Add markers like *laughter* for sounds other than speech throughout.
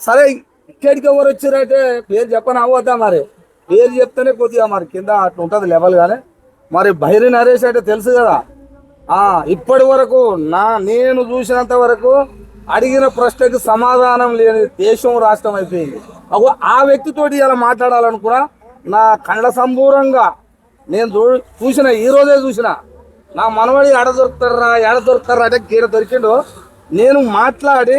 సరే ఇక్కడికి ఎవరు వచ్చారంటే పేరు చెప్పని అవ్వద్దా మరి? పేరు చెప్తేనే కొద్దిగా మరి కింద అట్లా ఉంటుంది లెవెల్ కానీ మరి బైరి నరేష్ అంటే తెలుసు కదా. ఇప్పటి వరకు నా నేను చూసినంత వరకు అడిగిన ప్రశ్నకు సమాధానం లేని దేశం రాష్ట్రం అయిపోయింది. అగో ఆ వ్యక్తితోటి ఇలా మాట్లాడాలనుకున్నా నా కండ సంబూరంగా నేను చూ చూసిన ఈ రోజే చూసిన. నా మనవడి ఎడ దొరుకుతారా ఎడ దొరుకుతారా అంటే గీడ దొరికిండో. నేను మాట్లాడి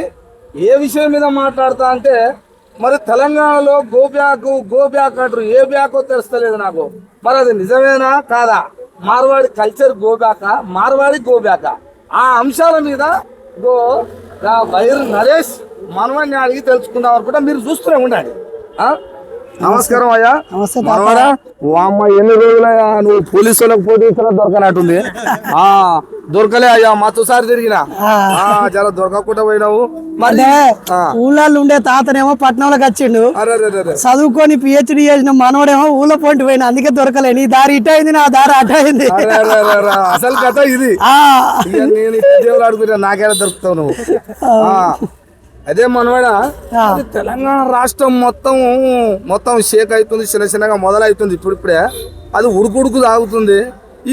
ఏ విషయం మీద మాట్లాడతా అంటే మరి తెలంగాణలో గో బ్యాక్ గో బ్యాక్ అంటారు. ఏ బ్యాకో తెలుస్తలేదు నాకు. మరి అది నిజమేనా కాదా? Marwadi culture go back? Marwadi go back? ఆ అంశాల మీద గో వైర్ నరేష్ మనవాడిని అడిగి తెలుసుకుందాం అనుకుంటా. మీరు చూస్తూనే ఉండండి. నమస్కారం అయ్యా. ఓ అమ్మ ఎన్ని రోజులయ్యా? నువ్వు పోలీసు వాళ్ళకి పోటీ ఇచ్చినా దొరకనట్టుంది. ఆ దొరకలే అయ్యా మత్తోసారి తిరిగిన. జర దొరకకుండా పోయినావు. మరి. ఊళ్ళల్లో ఉండే తాతనేమో పట్నంలోకి వచ్చిండు. చదువుకొని పిహెచ్డి చేసిన మనవడేమో ఊళ్ళో పొంటి పోయిన అందుకే దొరకలే. నీ దారి ఇటు అయింది నా దారి అటు అయింది. అసలు కథ ఇది. నేను నాకేలా దొరుకుతావు నువ్వు? అదే మనవాడ? తెలంగాణ రాష్ట్రం మొత్తం మొత్తం షేక్ అవుతుంది చిన్న చిన్నగా మొదలవుతుంది ఇప్పుడిప్పుడే. అది ఉడుకుడుకు తాగుతుంది.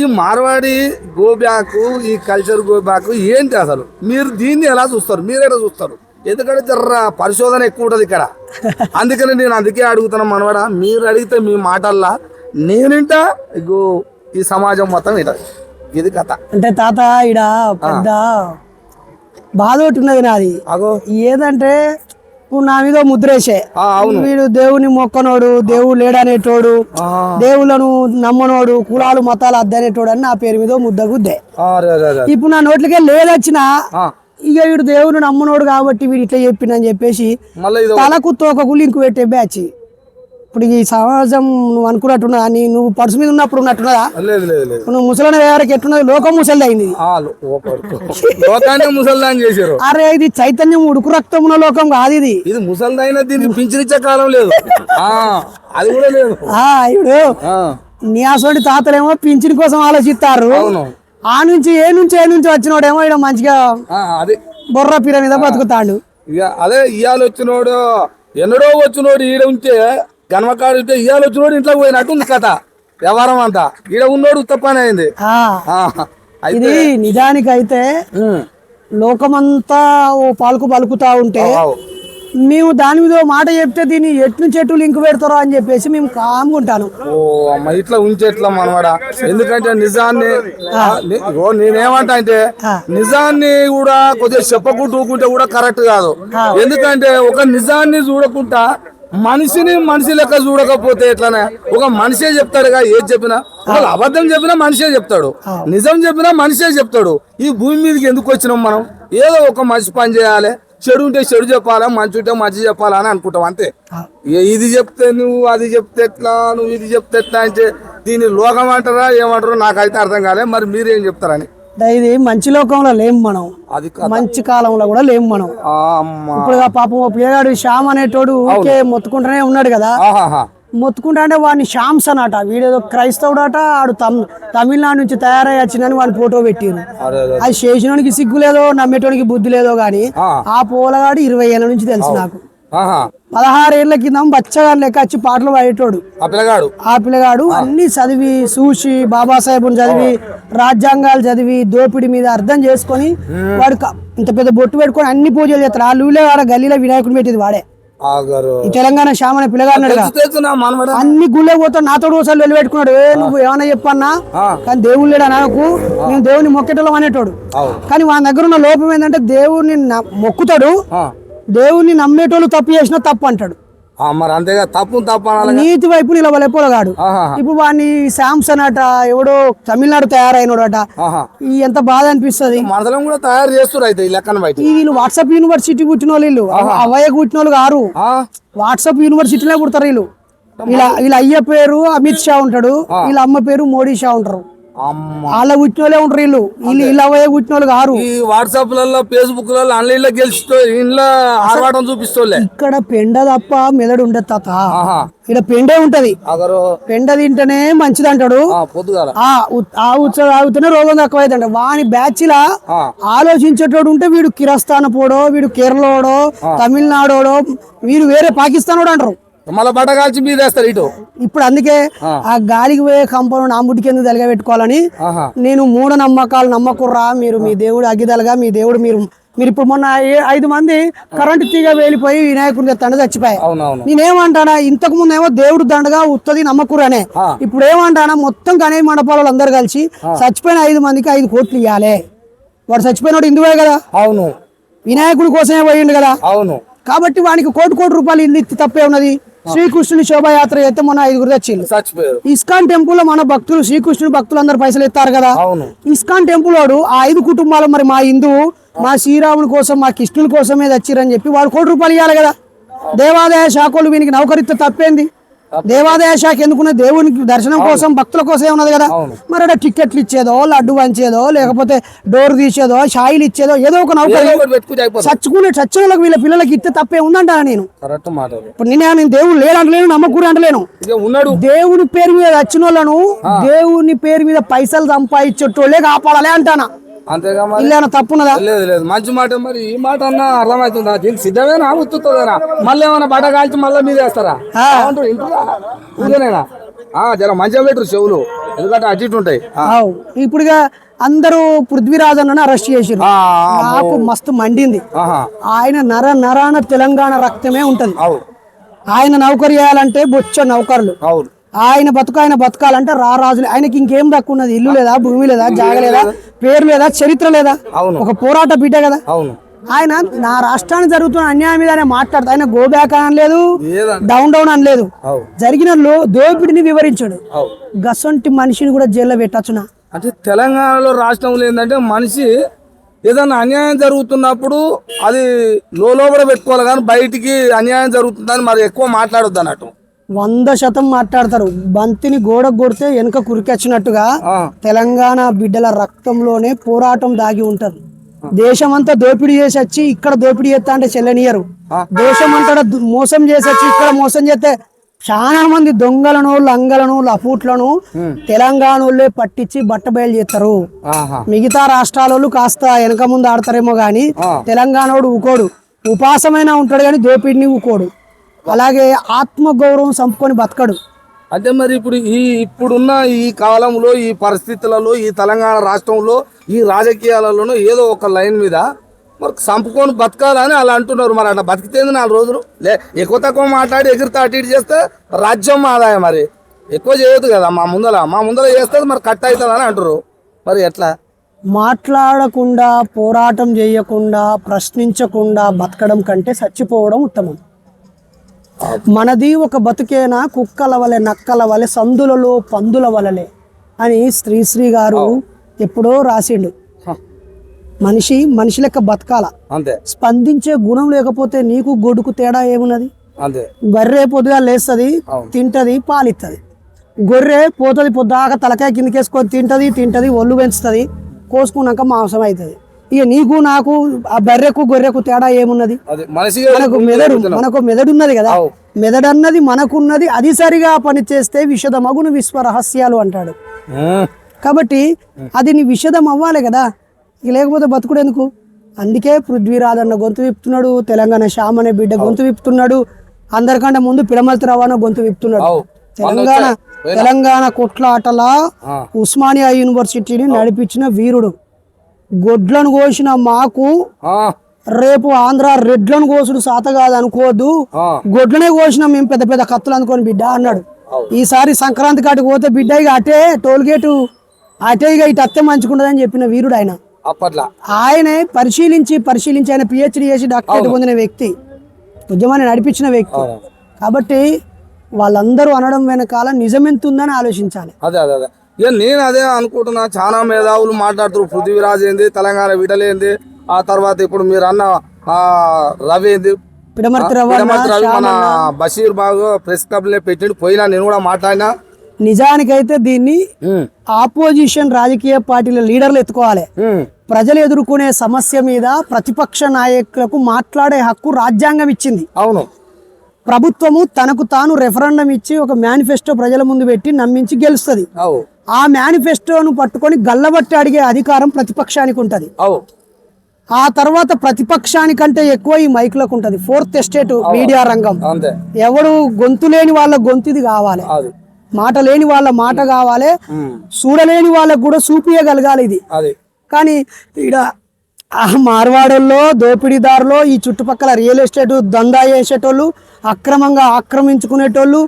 ఈ మార్వాడి గోబ్యాకు ఈ కల్చర్ గోబ్యాకు ఏంటి అసలు? మీరు దీన్ని ఎలా చూస్తారు? మీరు చూస్తారు? ఎందుకంటే జర్ర పరిశోధన ఎక్కువ ఉంటుంది ఇక్కడ. అందుకని నేను అందుకే అడుగుతున్నా మనవాడ మీరు అడిగితే మీ మాటల్లా నేనింటా? ఇగో ఈ సమాజం మొత్తం ఇట ఇది కథ. అంటే తాత ఇడ పెద్ద బాధ ఒకటి ఉన్నది నాది. ఏదంటే ఇప్పుడు నా మీద ముద్రేసే. వీడు దేవుని మొక్కనోడు దేవుడు లేడనేటోడు ఆ, దేవుళ్ళను నమ్మనోడు కులాలు మతాలు అద్దనేటోడు అని నా పేరు మీద ముద్ద గుద్దే. ఇప్పుడు నా నోట్లకే లేదొచ్చినా ఇక వీడు దేవుని నమ్మనోడు కాబట్టి వీడు ఇట్లా చెప్పిండని చెప్పేసి తలకు తోకకు లింక్ పెట్టే బ్యాచ్. ఇప్పుడు ఈ సమాజం నువ్వు అనుకున్నట్టున్నదా? నీ నువ్వు పర్సు మీద ఉన్నప్పుడు ఉన్నట్టున్నదా? లేదు లేదు లేదు నువ్వు ముసలైన వ్యవహారకి ఎట్టున్నది లోకం ముసలి అయింది లోకాన్ని ముసల్దాన్ చేశారు. అరే ఇది చైతన్యం ఉడుకు రక్తం ఉన్న లోకం కాదు ఇది. ఇది ముసల్దైనా దీనికి పింఛనిచ్చే కాలం లేదు. అది కూడా లేదు. ఆ ఇప్పుడు నీ అసలు తాతలేమో పింఛన్ కోసం ఆలోచిస్తారు ఆ నుంచి ఏ నుంచి ఏ నుంచి వచ్చినోడేమో ఇక్కడ మంచిగా అది. బొర్ర పీర మీద బతుకుతాడు. ఇక అదే ఇయ్యాలు వచ్చినోడు ఎన్నడో వచ్చినోడు ఈడ ఉంటే ఉంటే ఇయ్యాలు వచ్చినోడు ఇంట్లోకి పోయినట్టు ఉంది కథ. వ్యవహారం అంతా. ఈడ ఉన్నోడు తప్పని అయింది. ఇది నిజానికైతే లోకమంతా ఓ పలుకు పలుకుతా ఉంటే. మేము దాని మీద మాట చెప్తే దీన్ని ఎట్లు చెట్టు లింక్ పెడతారో అని చెప్పేసి మేము కామ్గుంటాను ఓ అమ్మ ఇట్లా ఉంటే ఎట్లా మనవాడా. ఎందుకంటే నిజాన్ని నేనేమంటా అంటే. నిజాన్ని కూడా కొద్దిగా చెప్పకుండా ఊకుంటే కూడా కరెక్ట్ కాదు. ఎందుకంటే ఒక నిజాన్ని చూడకుండా మనిషిని మనిషి లెక్క చూడకపోతే ఎట్లానే? ఒక మనిషే చెప్తాడుగా ఏది చెప్పినా? వాళ్ళు అబద్ధం చెప్పినా మనిషే చెప్తాడు. నిజం చెప్పినా మనిషే చెప్తాడు. ఈ భూమి మీదకి ఎందుకు వచ్చినాం మనం? ఏదో ఒక మంచి పని చేయాలి. చెడు ఉంటే చెడు చెప్పాలా మంచి ఉంటే మంచి చెప్పాలా అని అనుకుంటాం అంతే. ఇది చెప్తే నువ్వు అది చెప్తే ఎట్లా నువ్వు ఇది చెప్తే ఎట్లా అంటే దీన్ని లోకం అంటారా ఏమంటారో నాకైతే అర్థం కాలే. మరి మీరేం చెప్తారని? ఇది మంచి లోకంలో లేము మనం. మంచి కాలంలో కూడా లేము మనం. ఇప్పుడు పాపం పిల్లగాడు శ్యామ్ అనేటోడు ఊరికే మొత్తుకుంటూనే ఉన్నాడు కదా. మొత్తుకుంటా అంటే వాడిని శ్యామ్స్ అనట. వీడేదో క్రైస్తవుడట ఆడు తమ్ తమిళనాడు నుంచి తయారై వచ్చిందని వాడిని ఫోటో పెట్టిరు అది చేసినోనికి సిగ్గు లేదో నమ్మేటోనికి బుద్ధి లేదో గాని. ఆ. పోలగాడు ఇరవై ఏళ్ళ నుంచి తెలుసు నాకు. ఆహా. పదహారేళ్ళ కింద బచ్చగా లెక్క వచ్చి పాటలు పాడేటోడు. ఆ పిల్లగాడు? ఆ పిల్లగాడు అన్ని చదివి చూసి బాబాసాహెబ్ని చదివి రాజ్యాంగాలు చదివి దోపిడి మీద అర్థం చేసుకొని వాడు ఇంత పెద్ద బొట్టు పెట్టుకొని అన్ని పూజలు చేస్తాడు ఆ లూలే వాడ గల్లీలో వినాయకుని పెట్టేది వాడే. ఈ తెలంగాణ శ్యామనే పిల్లగాడు అన్ని గుళ్ళే పోతాడు. నాతో ఒకసారి వెళ్ళి పెట్టుకున్నాడు. ఏ నువ్వు ఏమన్నా చెప్పన్నా. కానీ దేవుడు లేడా నాకు? నేను దేవుని మొక్కేటోళ్ళం అనేటోడు. కానీ వాని దగ్గర ఉన్న లోపం ఏంటంటే దేవుడిని మొక్కుతాడు. దేవుణ్ణి నమ్మేటోళ్ళు తప్పు చేసినా తప్పు అంటాడు. మరి అంతేగా తప్పు తప్పు నీతి వైపు నిలవలే పొలగాడు. ఆహాహా. ఇప్పుడు వాడిని శాంసన్ అట ఎవడో తమిళనాడు తయారైనడట ఈ ఎంత బాధ అనిపిస్తుంది? మనదలం కూడా తయారు చేస్తారు అయితే ఈ లెక్కన బయట. వీళ్ళు వాట్సాప్ యూనివర్సిటీ పుట్టిన వాళ్ళు. వీళ్ళు అవయ్య పుట్టిన వాళ్ళు కారు వాట్సాప్ యూనివర్సిటీలో పుడతారు వీళ్ళు. వీళ్ళ వీళ్ళ అయ్య పేరు అమిత్ షా ఉంటాడు. వీళ్ళ అమ్మ పేరు మోడీ షా ఉంటారు. వాళ్ళ పుట్టినోళ్ళే ఉంటారు వీళ్ళు. వీళ్ళు ఇలా పోయే పుట్టినోళ్ళు కారు. ఈ వాట్సాప్లలో ఫేస్బుక్లలో ఆన్లైన్లో గెలిచితో ఇంట్లో ఆర్వాటం చూపిస్తోలే ఇక్కడ పెండ తప్ప మెదడు ఉండదు తాత. ఇక్కడ పెండే ఉంటది. అగరు. పెండ తింటేనే మంచిది అంటాడు ఆ, పొద్దుగాల. ఆ ఉత్- ఆ ఉత్సవం తాగితేనే రోగం తక్కువ అవుతుంట వాని బ్యాచ్ లా ఆలోచించేటోడు ఉంటే వీడు కిరస్థాన పోడో వీడు కేరళోడో తమిళనాడోడో వీడు వేరే పాకిస్తానోడు అంటారు. మళ్ళీ బట్ట కాల్చి మీద వేస్తారు ఇటు. ఇప్పుడు అందుకే ఆ. గాలికి పోయే కంపను నా ముడికి ఎందుకు తలగా పెట్టుకోవాలని ఆహా. నేను మూఢ నమ్మకాలు నమ్మకుర్రా మీరు మీ దేవుడు అగ్గిదలగా మీ దేవుడు మీరు మీరు ఇప్పుడు మొన్న ఐదు మంది కరెంటు తీగ వేలిపోయి వినాయకుడిని తండ్రి చచ్చిపోయాయి. నేనేమంటానా ఇంతకు ముందు ఏమో దేవుడు దండగా ఉత్తది నమ్మకురనే. ఇప్పుడు ఏమంటానా మొత్తం గణేష్ మండపాలు అందరు కలిసి చచ్చిపోయిన ఐదు మందికి ఐదు కోట్లు ఇవ్వాలి వాడు చచ్చిపోయినోడు ఇందువే కదా? అవును. వినాయకుడి కోసమే పోయిండు కదా? అవును. కాబట్టి వానికి కోటి కోటి రూపాయలు ఇల్లు ఇచ్చి తప్పే ఉన్నది. శ్రీకృష్ణుని శోభాయాత్ర అయితే మొన్న ఐదుగురు చచ్చిపోయారు. ఇస్కాన్ టెంపుల్లో మన భక్తులు శ్రీకృష్ణుడు భక్తులు అందరు పైసలు ఇస్తారు కదా? అవును. ఇస్కాన్ టెంపుల్ వాడు ఆ ఐదు కుటుంబాలు మరి మా హిందువు మా శ్రీరాముని కోసం మా కృష్ణుని కోసమే తెచ్చిరని చెప్పి వాడు కోటి రూపాయలు ఇవ్వాలి కదా? దేవాదాయ శాఖలు వీనికి నౌకరిస్తే తప్పేంది? దేవాదాయ శాఖ ఎందుకున్న దేవునికి దర్శనం కోసం భక్తుల కోసమే ఉన్నది కదా. మరి అక్కడ టికెట్లు ఇచ్చేదో లడ్డు పంచేదో లేకపోతే డోర్ తీసేదో షాయిలు ఇచ్చేదో ఏదో ఒక నౌకరి చచ్చుకునే చచ్చులకు వీళ్ళ పిల్లలకి ఇస్తే తప్పే ఉందంటాను నేను? ఇప్పుడు నేను నేను దేవుడు లేడంటలేను నమ్మకూరి అంటలేను. దేవుని పేరు మీద వచ్చిన వాళ్ళను దేవుని పేరు మీద పైసలు సంపాదించేటోళ్ళే కాపాడాలి అంటానా? అంతేగా మరి? తప్పున్నదా? లేదు లేదు. మంచి మాట మరి ఈ మాట అన్నా అర్థమవుతుందా? దీనికి సిద్ధమేనా? ఉత్తుతుందేనా మళ్ళీ ఏమైనా బట్ట కాల్చి మళ్ళీ మీద వేస్తారా? ఇదేనేనా ఆ జర మంచిగా పెట్టరు చెవులు. ఎందుకంటే అటు ఇటు ఉంటాయి. ఇప్పుడుగా అందరూ పృథ్వీరాజ్ అన్న అరెస్ట్ చేసిరు నాకు మస్తు మండింది. ఆయన నర నరాన తెలంగాణ రక్తమే ఉంటది. అవును ఆయన నౌకరు చేయాలంటే బొచ్చ నౌకర్లు. అవును. ఆయన బతుకు ఆయన బతకాలంటే రా రాజులు. ఆయనకి ఇంకేం దక్కు ఉన్నది? ఇల్లు లేదా భూమి లేదా జాగ లేదా పేరు లేదా చరిత్ర లేదా? అవును. ఒక పోరాట బిడ్డ కదా? అవును. ఆయన నా రాష్ట్రానికి జరుగుతున్న అన్యాయం మీద ఆయన మాట్లాడతా ఆయన గో బ్యాక్ అనలేదు డౌన్ డౌన్ అనలేదు. జరిగిన లో- దోపిడిని వివరించాడు. గసంటి మనిషిని కూడా జైల్లో పెట్టచ్చునా. అంటే తెలంగాణలో రాష్ట్రంలో ఏంటంటే మనిషి ఏదైనా అన్యాయం జరుగుతున్నప్పుడు అది లోపల పెట్టుకోవాలి కానీ బయటికి అన్యాయం జరుగుతుందని మరి ఎక్కువ మాట్లాడొద్దు అన్నట్టు వంద శాతం మాట్లాడతారు. బంతిని గోడ కొడితే వెనుక కురికొచ్చినట్టుగా తెలంగాణ బిడ్డల రక్తంలోనే పోరాటం దాగి ఉంటది. దేశమంతా దోపిడీ చేసి వచ్చి ఇక్కడ దోపిడీ చేస్తా అంటే చెల్లనియరు ఆ. దేశమంతా దు- మోసం చేసి వచ్చి ఇక్కడ మోసం చేస్తే చాలా మంది దొంగలను లంగలను లఫూట్లను తెలంగాణ వాళ్ళే పట్టించి బట్ట బయలు చేస్తారు. మిగతా రాష్ట్రాల కాస్త వెనక ముందు ఆడతారేమో గాని ఆ. తెలంగాణోడు ఊకోడు. ఉపాసమైనా ఉంటాడు కానీ దోపిడిని ఊకోడు. అలాగే ఆత్మగౌరవం చంపుకొని బతకడు. అంటే మరి ఇప్పుడు ఈ ఇప్పుడున్న ఈ కాలంలో ఈ పరిస్థితులలో ఈ తెలంగాణ రాష్ట్రంలో ఈ రాజకీయాలలోనూ ఏదో ఒక లైన్ మీద మరి చంపుకొని బతకాలని అలా అంటున్నారు మరి. అట్లా బతికితేంది నాలుగు రోజులు? లే ఎక్కువ తక్కువ మాట్లాడి ఎగిరితే అటు ఇటు చేస్తే రాజ్యం ఆదాయం మరి. ఎక్కువ చేయొద్దు కదా మా ముందర మా ముందర చేస్తే మరి కట్ అవుతుంది అని అంటారు మరి ఎట్లా? మాట్లాడకుండా పోరాటం చేయకుండా ప్రశ్నించకుండా బతకడం కంటే చచ్చిపోవడం ఉత్తమం. మనది ఒక బతుకేనా? కుక్కల వలె నక్కల వలె సందులలో పందుల వలలే అని శ్రీశ్రీ గారు ఎప్పుడో రాసిండు. మనిషి మనిషి లెక్క బతకాల. అంతే. స్పందించే గుణం లేకపోతే నీకు గొడుకు తేడా ఏమున్నది? అంతే. బర్రె పొద్దుగా లేస్తుంది. తింటది పాలిస్తుంది గొర్రె పోతుంది పొద్దాక తలకాయ కిందకేసుకొని తింటది తింటది ఒళ్ళు పెంచుతుంది కోసుకున్నాక మాంసం అవుతుంది ఇక నీకు నాకు ఆ బర్రెకు గొర్రెకు తేడా ఏమున్నది? మనకు మెదడు మనకు మెదడు ఉన్నది కదా. మెదడు అన్నది మనకున్నది అది సరిగా పనిచేస్తే విషద మగును విశ్వ రహస్యాలు అంటాడు కాబట్టి అది నీ విషదం అవ్వాలి కదా? ఇక లేకపోతే బతుకుడు ఎందుకు? అందుకే పృథ్వీరాజ్ అన్న గొంతు విప్పుతున్నాడు తెలంగాణ శ్యామ్ అనే బిడ్డ గొంతు విప్పుతున్నాడు అందరికంటే ముందు పిడమలతిరావు అన్న గొంతు విప్పుతున్నాడు. అవు. తెలంగాణ తెలంగాణ కొట్లాటల. ఉస్మానియా యూనివర్సిటీని నడిపించిన వీరుడు. గొడ్లను కోసిన మాకు రేపు ఆంధ్ర రెడ్లను కోసుడు సాత కాదు అనుకోవద్దు గొడ్లనే కోసినాం మేము పెద్ద పెద్ద కత్తులు అనుకోని బిడ్డ అన్నాడు. ఈసారి సంక్రాంతి కాటికి పోతే బిడ్డ ఇక అటే టోల్ గేటు అటే ఇక ఇటు అత్తే మంచుకుంటుందని చెప్పిన వీరుడు ఆయన. అప్పట్లో. ఆయనే పరిశీలించి పరిశీలించి ఆయన పిహెచ్డి చేసి డాక్టరేట్ పొందిన వ్యక్తి. ఉద్యమాన్ని నడిపించిన వ్యక్తి. కాబట్టి వాళ్ళందరూ అనడం వెనకాల నిజమెంత ఉందని ఆలోచించాలి అదే అదే. ఇక నేను అదే అనుకుంటున్నా చాలా మేధావులు మాట్లాడుతారు పృథ్వీరాజ్ ఏంది తెలంగాణ విడలేంది ఆ తర్వాత ఇప్పుడు మీరు అన్న రవి ఏంది? రవి మన బషీర్ బాగు ప్రెస్ క్లబ్లో పెట్టిండు. పోయినా నేను కూడా మాట్లాడినా. నిజానికైతే దీన్ని ఆపోజిషన్ రాజకీయ పార్టీల లీడర్లు ఎత్తుకోవాలి. ప్రజలు ఎదుర్కొనే సమస్య మీద ప్రతిపక్ష నాయకులకు మాట్లాడే హక్కు రాజ్యాంగం ఇచ్చింది. అవును. ప్రభుత్వము తనకు తాను రెఫరెండం ఇచ్చి ఒక మేనిఫెస్టో ప్రజల ముందు పెట్టి నమ్మించి గెలుస్తుంది. ఆ మేనిఫెస్టోను పట్టుకొని గల్లబట్టి అడిగే అధికారం ప్రతిపక్షానికి ఉంటుంది. ఆ తర్వాత ప్రతిపక్షానికంటే ఎక్కువ ఈ మైకులకు ఉంటుంది. ఫోర్త్ ఎస్టేట్ మీడియా రంగం. ఎవడు గొంతు లేని వాళ్ళ గొంతుది కావాలి. మాట లేని వాళ్ళ మాట కావాలి. చూడలేని వాళ్ళకు కూడా చూపియగలగాలి ఇది. కానీ ఈడ ఆ మార్వాడల్లో దోపిడీదారులో ఈ చుట్టుపక్కల రియల్ ఎస్టేట్ దందా చేసేటోళ్ళు అక్రమంగా ఆక్రమించుకునేటోళ్ళు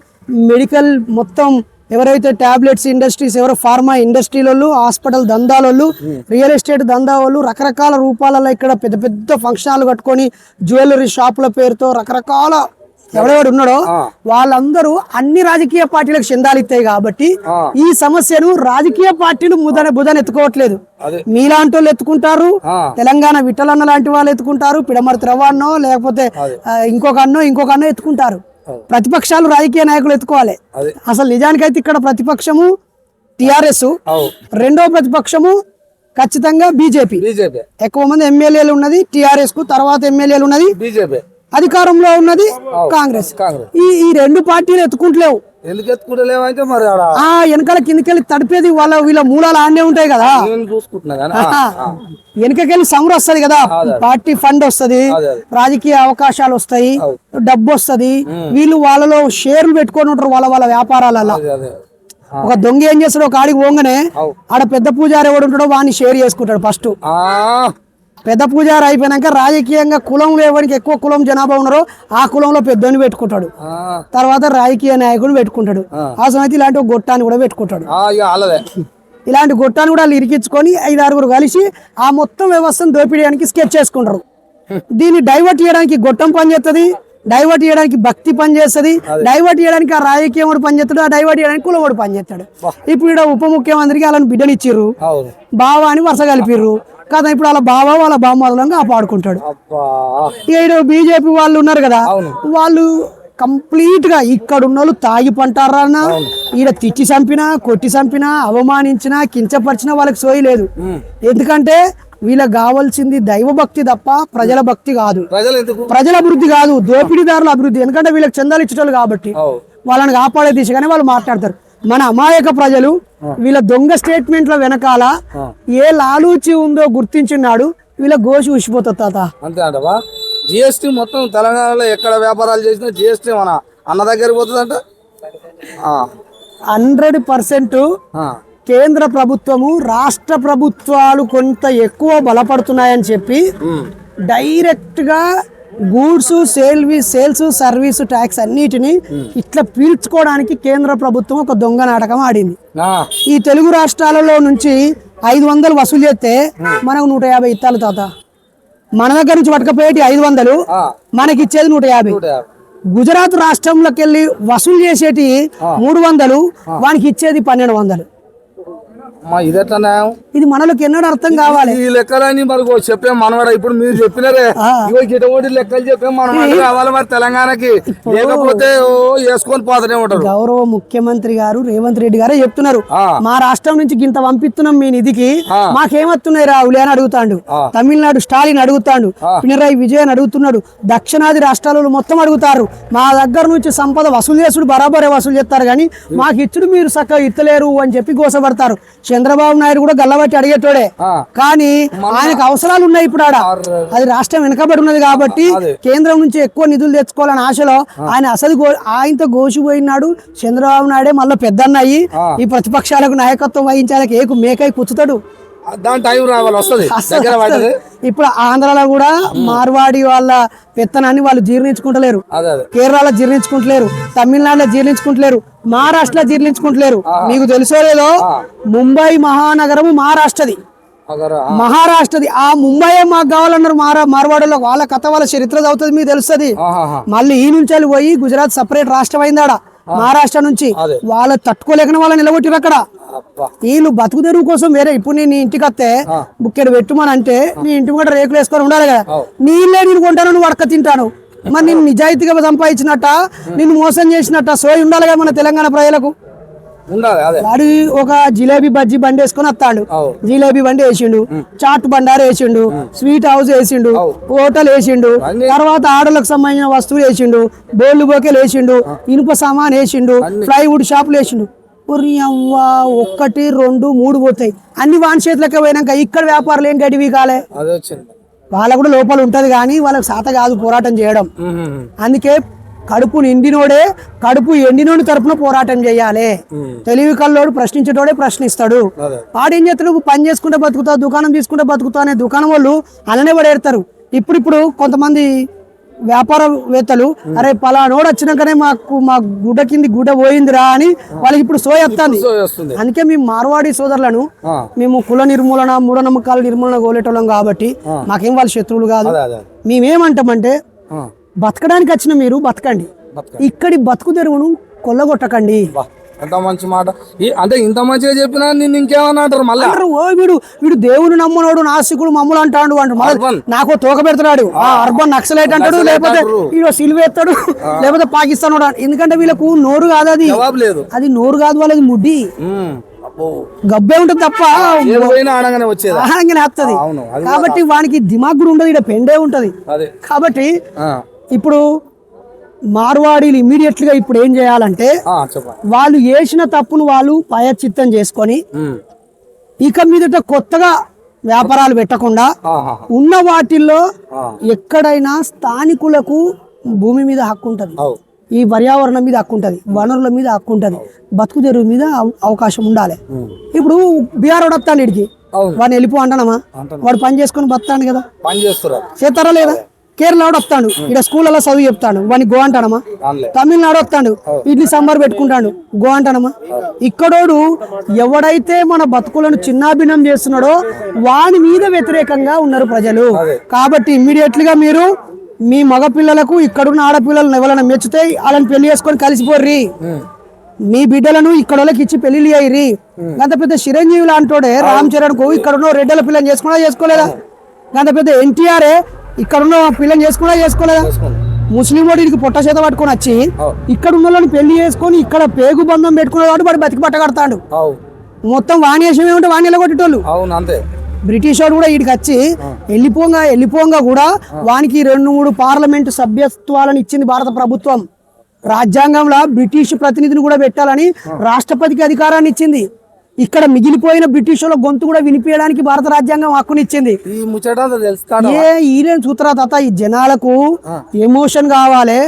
మెడికల్ మొత్తం ఎవరైతే టాబ్లెట్స్ ఇండస్ట్రీస్ ఎవరో ఫార్మా ఇండస్ట్రీలలో హాస్పిటల్ దందాలోళ్ళు రియల్ ఎస్టేట్ దందా వాళ్ళు రకరకాల రూపాలలో ఇక్కడ పెద్ద పెద్ద ఫంక్షన్లు కట్టుకొని జ్యువెలరీ షాపుల పేరుతో రకరకాల ఎవడెవడు ఉన్నాడో. వాళ్ళందరూ అన్ని రాజకీయ పార్టీలకు చెందాలు ఇస్తాయి కాబట్టి. ఈ సమస్యను రాజకీయ పార్టీలు ముదన బుధన ఎత్తుకోవట్లేదు మీలాంటి వాళ్ళు ఎత్తుకుంటారు. తెలంగాణ విఠలన్న లాంటి వాళ్ళు ఎత్తుకుంటారు పిడమర్తి రవ్వన్నో లేకపోతే ఇంకొక అన్నో ఇంకొక అన్నో ఎత్తుకుంటారు ప్రతిపక్షాలు రాజకీయ నాయకులు ఎత్తుకోవాలి. అసలు నిజానికైతే ఇక్కడ ప్రతిపక్షము టిఆర్ఎస్ రెండో ప్రతిపక్షము ఖచ్చితంగా బీజేపీ. బీజేపీ. ఎక్కువ మంది ఎమ్మెల్యేలు ఉన్నది టిఆర్ఎస్కు తర్వాత ఎమ్మెల్యేలు ఉన్నది బీజేపీ. అధికారంలో ఉన్నది కాంగ్రెస్. ఈ ఈ రెండు పార్టీలు ఎత్తుకుంటలేవు. ఎందుకు మరి ఆ వెనకాల కిందకెళ్ళి తడిపేది వాళ్ళ వీళ్ళ మూలాలు ఆడనే ఉంటాయి కదా. వెనకకెళ్ళి సమ్ర వస్తది కదా. పార్టీ ఫండ్ వస్తది. రాజకీయ అవకాశాలు వస్తాయి. డబ్బు వస్తది. వీళ్ళు వాళ్ళలో షేర్లు పెట్టుకొని ఉంటారు వాళ్ళ వాళ్ళ వ్యాపారాలలో. ఒక దొంగ ఏం చేస్తాడు? ఒక ఆడికి పోగానే. ఆడ పెద్ద పూజారి ఎవడు ఉంటాడో వాడిని షేర్ చేసుకుంటాడు ఫస్ట్. పెద్ద పూజారి అయిపోయినాక రాజకీయంగా కులంలో ఎవరికి ఎక్కువ కులం జనాభా ఉన్నారో ఆ కులంలో పెద్దోని పెట్టుకుంటాడు. తర్వాత రాజకీయ నాయకుడు పెట్టుకుంటాడు. ఆ. సమయത്ത് ఇలాంటి ఒక గొట్టాన్ని కూడా పెట్టుకుంటాడు. ఇలాంటి గొట్టాన్ని కూడా వాళ్ళు ఇరికించుకొని ఐదు ఆరుగురు కలిసి ఆ మొత్తం వ్యవస్థను దోపిడీయడానికి స్కెచ్ చేసుకుంటారు. *laughs* దీన్ని డైవర్ట్ చేయడానికి గొట్టం పనిచేస్తుంది డైవర్ట్ చేయడానికి భక్తి పనిచేస్తుంది డైవర్ట్ చేయడానికి ఆ రాజకీయం వాడు పనిచేస్తాడు ఆ డైవర్ట్ చేయడానికి కులం వాడు పనిచేస్తాడు ఇప్పుడు ఇక్కడ ఉప ముఖ్యమంత్రికి వాళ్ళని బిడ్డనిచ్చిర్రు. బావ అని వరుస కలిపిర్రు. కదా ఇప్పుడు వాళ్ళ బావ వాళ్ళ బామ్మలను కాపాడుకుంటాడు అబ్బా. ఈడ బీజేపీ వాళ్ళు ఉన్నారు కదా. వాళ్ళు కంప్లీట్గా ఇక్కడ ఉన్న వాళ్ళు తాగి పంటారన్నా ఈడ తిట్టి చంపినా కొట్టి చంపినా అవమానించినా కించపరిచినా వాళ్ళకి సోయి లేదు. ఎందుకంటే వీళ్ళకి కావాల్సింది దైవ భక్తి తప్ప ప్రజల భక్తి కాదు. ప్రజలు అభివృద్ధి కాదు దోపిడీదారుల అభివృద్ధి. ఎందుకంటే వీళ్ళకి చందాలు ఇచ్చేటోళ్ళు కాబట్టి వాళ్ళని కాపాడే దిశగానే వాళ్ళు మాట్లాడతారు. మన అమాయక ప్రజలు వీళ్ళ దొంగ స్టేట్మెంట్ల వెనకాల ఏ లాలూచి ఉందో గుర్తించున్నాడు వీళ్ళ గోషి ఉసిపోతుంది తాత. అంతే అంటవా? జిఎస్టీ మొత్తం తెలంగాణలో ఎక్కడ వ్యాపారాలు చేసినా జిఎస్టీ మన అన్న దగ్గరికి పోతుందంట? హండ్రెడ్ పర్సెంట్ కేంద్ర ప్రభుత్వము రాష్ట్ర ప్రభుత్వాలు కొంత ఎక్కువ బలపడుతున్నాయని చెప్పి డైరెక్ట్గా గూడ్స్ సేల్వి సేల్స్ సర్వీస్ ట్యాక్స్ అన్నిటిని ఇట్లా పీల్చుకోవడానికి కేంద్ర ప్రభుత్వం ఒక దొంగ నాటకం ఆడింది. ఈ తెలుగు రాష్ట్రాలలో నుంచి ఐదు వందలు వసూలు చేస్తే మనకు నూట యాభై ఇత్తాలు తాత. మన దగ్గర నుంచి పట్టుకపోయేటి ఐదు వందలు మనకి ఇచ్చేది నూట యాభై. గుజరాత్ రాష్ట్రంలోకి వెళ్ళి వసూలు చేసేటి మూడు వందలు వానికి ఇచ్చేది పన్నెండు వందలు. ఇది ఎట్లా న్యాయం ఇది మనలోకి ఎన్నడూ అర్థం కావాలి. ఈ లెక్కలన్నీ మరి ఓ చెప్పే మనవాడ ఇప్పుడు మీరు చెప్పినారే. ఇగో లెక్కలు చెప్పే మనవాడ కావాలి మరి తెలంగాణకి. లేకపోతే ఓ వేసుకొని పోతూనే ఉంటారు. గౌరవ ముఖ్యమంత్రి గారు రేవంత్ రెడ్డి గారే చెప్తున్నారు. మా రాష్ట్రం నుంచి గింత పంపిస్తున్నాం మీ నిధికి. మాకేమత్తున్నాయి రావులే అని అడుగుతాండు. తమిళనాడు స్టాలిన్ అడుగుతాండు. పినరాయి విజయన్ అడుగుతున్నాడు. దక్షిణాది రాష్ట్రాలలో మొత్తం అడుగుతారు. మా దగ్గర నుంచి సంపద వసూలు చేసుడు బరాబరే వసూలు చేస్తారు కానీ మాకు ఇచ్చుడు మీరు చక్కగా ఇత్తలేరు అని చెప్పి గోసపడతారు. చంద్రబాబు నాయుడు కూడా గల్లబట్టి అడిగేటోడే. కానీ ఆయనకు అవసరాలు ఉన్నాయి ఇప్పుడు ఆడ. అది రాష్ట్రం వెనకబడి ఉన్నది కాబట్టి. కేంద్రం నుంచి ఎక్కువ నిధులు తెచ్చుకోవాలని ఆశలో ఆయన అసలు ఆయనతో గోసిపోయినాడు చంద్రబాబు నాయుడే మళ్ళీ ఆ. ఈ ప్రతిపక్షాలకు నాయకత్వం వహించాలకి ఏకు మేకై కుచ్చుతాడు దాని టైం రావాలి వస్తుంది. ఇప్పుడు ఆంధ్రాలో కూడా మార్వాడి వాళ్ళ పెత్తనాన్ని వాళ్ళు జీర్ణించుకుంటలేరు. కేరళలో జీర్ణించుకుంటలేరు. తమిళనాడులో జీర్ణించుకుంటలేరు. మహారాష్ట్రలో జీర్ణించుకుంటలేరు. మీకు తెలుసో లేదో ముంబై మహానగరము మహారాష్ట్రది. మహారాష్ట్రది ఆ. ముంబై మాకు కావాలన్నారు మారా మార్వాడలో వాళ్ళ కథ వాళ్ళ చరిత్ర చదువుతుంది మీకు తెలుస్తుంది. మళ్ళీ ఈ నుంచి వెళ్ళి పోయి గుజరాత్ సపరేట్ రాష్ట్రం అయిందాడ మహారాష్ట్ర నుంచి. వాళ్ళు తట్టుకోలేకనే వాళ్ళని నిలబెట్టిరు అక్కడ. వీళ్ళు బతుకు తెరువు కోసం వేరే ఇప్పుడు నేను ఇంటికి వస్తే బుక్కెడు పెట్టుమని అంటే నీ ఇంటి కూడా రేకులు వేసుకొని ఉండాలి కదా. నీళ్ళే నేను కొంటాను నువ్వు అడక తింటాను. మరి నేను నిజాయితీగా సంపాదించినట్ట నిన్ను మోసం చేసినట్ట సోయి ఉండాలి కదా మన తెలంగాణ ప్రజలకు. వాడు ఒక జిలేబీ బజ్జీ బండి వేసుకొని వస్తాడు. జిలేబీ బండి వేసిండు చాట్ బండారు వేసిండు స్వీట్ హౌస్ వేసిండు హోటల్ వేసిండు తర్వాత ఆడలకు సంబంధించిన వస్తువులు వేసిండు బోళ్ళు బోకెలు వేసిండు ఇనుప సామాన్ వేసిండు ప్లైవుడ్ షాపులు వేసిండు. ఒరి అవ్వా ఒక్కటి రెండు మూడు పోతాయి. అన్ని వాని చేతులకే పోయినాక ఇక్కడ వ్యాపారాలు ఏం గడివి కాలే? వాళ్ళకు కూడా లోపల ఉంటది కానీ వాళ్ళకి సాత కాదు పోరాటం చేయడం. అందుకే కడుపు నిండినోడే కడుపు ఎండినోడి తరపున పోరాటం చేయాలి. తెలివి కల్లోడు ప్రశ్నించేటోడే ప్రశ్నిస్తాడు. వాడేం చేస్తాడు? పని చేసుకుంటే బతుకుతావు దుకాణం తీసుకుంటే బతుకుతావు అనే దుకాణం వాళ్ళు అలానే పడేడతారు ఇప్పుడు ఇప్పుడు కొంతమంది వ్యాపారవేత్తలు అరే పలానోడు వచ్చినాకనే మాకు మా గుడ్డ కింది గుడ్డ పోయిందిరా అని వాళ్ళకి ఇప్పుడు సోయ వస్తుంది సో వస్తుంది. అందుకే మేము మార్వాడి సోదరులను. మేము కుల నిర్మూలన మూఢనమ్మకాల నిర్మూలన గోలేటోళ్ళం కాబట్టి మాకేం వాళ్ళ శత్రువులు కాదు. మేమేమంటామంటే. బతకడానికి వచ్చిన మీరు బతకండి. ఇక్కడి బతుకు తెరువును కొల్లగొట్టకండి. ఎంత మంచి మాట? ఈ అంటే ఇంత మంచిగా చెప్పినా నేను ఇంకేమన్నా అంటారు మళ్ళా? అంటారు ఓ వీడు వీడు దేవుని నమ్మనోడు నాస్తికుడు మమ్ములు అంటాడు అర్బన్. నాకు తోక పెడతాడు. ఆ. అర్బన్ నక్సలైట్ అంటాడు లేకపోతే. వీడు సిలువ ఎత్తాడు లేకపోతే పాకిస్తాన్. ఎందుకంటే వీళ్ళకు నోరు కాదు అది. అది నోరు కాదు వాళ్ళది ముడ్డి. గబ్బే ఉంటుంది తప్ప ఆహారంగానే వస్తుంది కాబట్టి వానికి దిమాగ్ కూడా ఉండదు ఇక్కడ పెండే ఉంటది. కాబట్టి. ఇప్పుడు మార్వాడీలు ఇమీడియట్గా ఇప్పుడు ఏం చేయాలంటే వాళ్ళు చేసిన తప్పును వాళ్ళు పయచిత్తం చేసుకొని. ఇక మీదట కొత్తగా వ్యాపారాలు పెట్టకుండా. ఉన్న వాటిల్లో. ఎక్కడైనా స్థానికులకు భూమి మీద హక్కు ఉంటుంది. ఈ పర్యావరణం మీద హక్కు ఉంటుంది. వనరుల మీద హక్కు ఉంటుంది. బతుకు తెరువు మీద అవ- అవకాశం ఉండాలి. ఇప్పుడు బీహార్ వాడు వస్తాడు ఇడికి వాడిని వెళ్ళిపో అంటాను. వాడు పని చేసుకొని బతాడు కదా. పని చేస్తారా లేదా? కేరళ వస్తాడు. ఇక్కడ స్కూళ్ళలో చదువు చెప్తాడు. వాడిని గో అంటానమా ఆన్లే తమిళనాడు వస్తాడు. ఇడ్లీ సాంబార్ పెట్టుకుంటాడు. గో అంటానమ్మా ఇక్కడోడు ఎవడైతే మన బతుకులను చిన్నాభిన్నం చేస్తున్నాడో వాని మీద వ్యతిరేకంగా ఉన్నారు ప్రజలు. కాబట్టి ఇమ్మీడియట్లీ గా మీరు మీ మగ పిల్లలకు ఇక్కడున్న ఆడపిల్లలను ఎవరైనా మెచ్చితే వాళ్ళని పెళ్ళి చేసుకొని కలిసిపోర్రి. మీ బిడ్డలను ఇక్కడ వాళ్ళకి ఇచ్చి పెళ్ళి అయ్యి గంత పెద్ద చిరంజీవి లాంటోడే రామ్ చరణ్కు ఇక్కడ ఉన్న రెడ్డల పిల్లని చేసుకున్నా చేసుకోలేదా? గంత పెద్ద ఎన్టీఆర్ఏ ఇక్కడ ఉన్న పిల్లని చేసుకున్నా చేసుకోలేదా? ముస్లిం వాడు ఇడికి పొట్ట చేత పట్టుకొని వచ్చి ఇక్కడ ఉన్న వాళ్ళని పెళ్ళి చేసుకొని ఇక్కడ పేగు బంధం పెట్టుకునేవాడు వాడు బతికి పట్ట కడతాడు. అవు మొత్తం వాణ్యేషం ఏమంటే వాణి కొట్టేటోళ్ళు అవును అంతే. బ్రిటిష్ వాడు కూడా వీడికి వచ్చి వెళ్ళిపోంగా వెళ్ళిపోంగా కూడా వానికి రెండు మూడు పార్లమెంటు సభ్యత్వాలను ఇచ్చింది భారత ప్రభుత్వం. రాజ్యాంగంలో బ్రిటిష్ ప్రతినిధిని కూడా పెట్టాలని రాష్ట్రపతికి అధికారాన్ని ఇచ్చింది. ఇక్కడ మిగిలిపోయిన బ్రిటిష్ వాళ్ళ గొంతు కూడా వినిపించడానికి భారత రాజ్యాంగం హక్కునిచ్చింది. ఈ ముచ్చట ఏ ఈయన చూతరా తాత ఈ జనాలకు ఎమోషన్ కావాలి.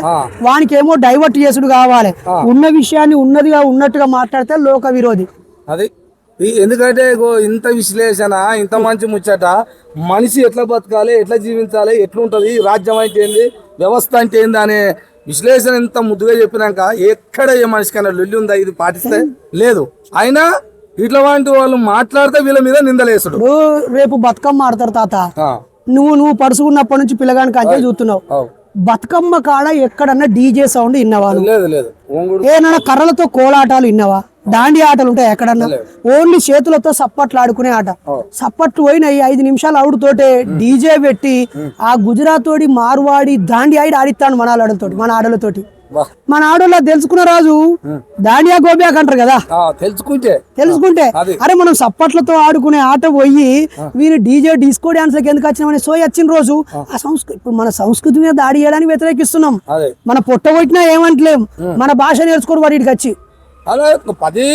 వానికి ఏమో డైవర్ట్ చేసుడు కావాలి. ఉన్న విషయాన్ని ఉన్నదిగా ఉన్నట్టుగా మాట్లాడితే లోక విరోధి. అది. ఎందుకంటే ఇంత విశ్లేషణ ఇంత మంచి ముచ్చట మనిషి ఎట్లా బతకాలి ఎట్లా జీవించాలి ఎట్లుంటది రాజ్యం అంటే ఏంది వ్యవస్థ అంటే ఏంది అనే విశ్లేషణ ఇంత ముద్దుగా చెప్పినాక ఎక్కడ ఏ మనిషికైనా లొల్లి ఉందా? ఇది పాటిస్తే? లేదు. అయినా ఇట్లా వంటి వాళ్ళు మాట్లాడితే వీళ్ళ మీద నిందలేసుడు. రేపు బతుకమ్మ ఆడతారు తాత. నువ్వు నువ్వు పడుసుకున్నప్పటి నుంచి పిల్లగానికి అంతే చూస్తున్నావు. బతుకమ్మ కాడ ఎక్కడన్నా డీజే సౌండ్ విన్నావా ఓంగుడు ఏనన్నా కర్రలతో కోలాటాలు విన్నావా దాండి ఆటలు ఉంటాయి ఎక్కడన్నా? ఓన్లీ చేతులతో సప్పట్లు ఆడుకునే ఆట. సప్పట్లు పోయినాయి ఐదు నిమిషాలు ఆడుతోటే డీజే పెట్టి ఆ గుజరాత్ తోటి మార్వాడి దాండి ఆడి ఆడిస్తాడు మన ఆడలతోటి మన ఆడలతోటి. మన ఆడోళ్ళ తెలుసుకున్న రాజు దాండియా గోబ్యాక్ అంటారు కదా? తెలుసుకుంటే. తెలుసుకుంటే. అది. అరే మనం సప్పట్లతో ఆడుకునే ఆట పోయి వీరు డీజే డిస్కో డాన్స్ ఎందుకు వచ్చినామని సోయి వచ్చిన రోజు ఆ. సంస్కృతి ఇప్పుడు మన సంస్కృతి మీద దాడి చేయడానికి వ్యతిరేకిస్తున్నాం. అదే. మన పొట్ట కొట్టినా ఏమంటలేం. మన భాష నేర్చుకోరు వాడికి వచ్చి. అలా పది